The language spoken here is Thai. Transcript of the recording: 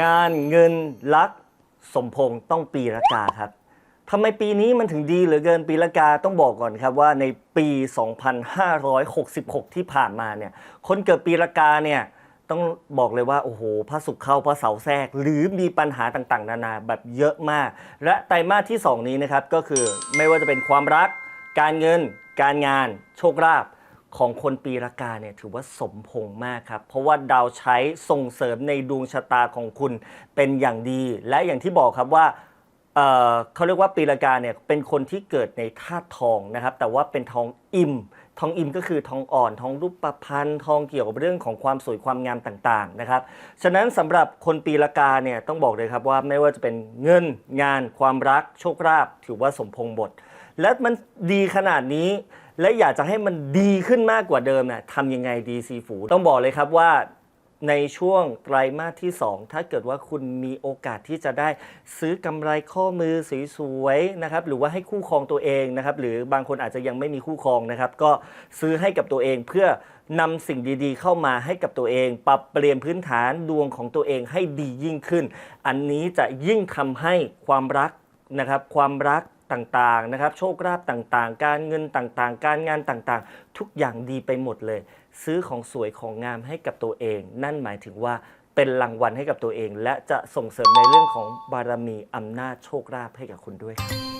งานเงินรัก สมพงษ์ต้องปีละกาครับทำไมปีนี้มันถึงดีเหลือเกินปีละกาต้องบอกก่อนครับว่าในปี 2566 ที่ผ่านมาเนี่ยคนเกิดปีละกาเนี่ยต้องบอกเลยว่า โอ้โหพระศุกร์เข้าพระเสาแทรก หรือมีปัญหาต่างๆ นานาแบบเยอะมาก และไตรมาสที่ 2 นี้นะครับก็คือไม่ว่าจะเป็นความรัก การเงิน การงาน โชคลาภ ของคนปีละกาเนี่ยถือว่าสมพงษ์มากครับ เพราะว่าดาวใช้ส่งเสริมในดวงชะตาของคุณเป็นอย่างดี และอย่างที่บอกครับว่าเเขาเรียกว่าปีละกาเนี่ยเป็นคนที่เกิดในธาตุทองนะครับ แต่ว่าเป็นทองอิ่มทองอิ่มก็คือทองอ่อนทองรูปประพันธ์ทองเกี่ยวกับเรื่องของความสวยความงามต่างๆนะครับ ฉะนั้นสำหรับคนปีละกาเนี่ยต้องบอกเลยครับว่าไม่ว่าจะเป็นเงินงาน ความรักโชคลาภถือว่าสมพงษ์บท และมันดีขนาดนี้ และอยากจะให้มันดีขึ้นมากกว่าเดิมเนี่ยทำยังไงดีซีฟูต้องบอกเลยครับว่าในช่วงไตรมาสที่ 2 ถ้าเกิดว่าคุณมีโอกาสที่จะได้ซื้อกำไรข้อมือสวยๆนะครับหรือว่าให้คู่ครองตัวเองนะครับหรือบางคนอาจจะยังไม่มีคู่ครองนะครับ ก็ซื้อให้กับตัวเองเพื่อนำสิ่งดีๆ เข้ามาให้กับตัวเอง ปรับเปลี่ยนพื้นฐานดวงของตัวเองให้ดียิ่งขึ้น อันนี้จะยิ่งทำให้ความรักนะครับความรัก ต่างๆนะครับ โชคลาภต่างๆ การเงินต่างๆ การงานต่างๆ ทุกอย่างดีไปหมดเลย ซื้อของสวยของงามให้กับตัวเอง นั่นหมายถึงว่าเป็นรางวัลให้กับตัวเอง และจะส่งเสริมในเรื่องของบารมีอำนาจโชคลาภให้กับคุณด้วยครับ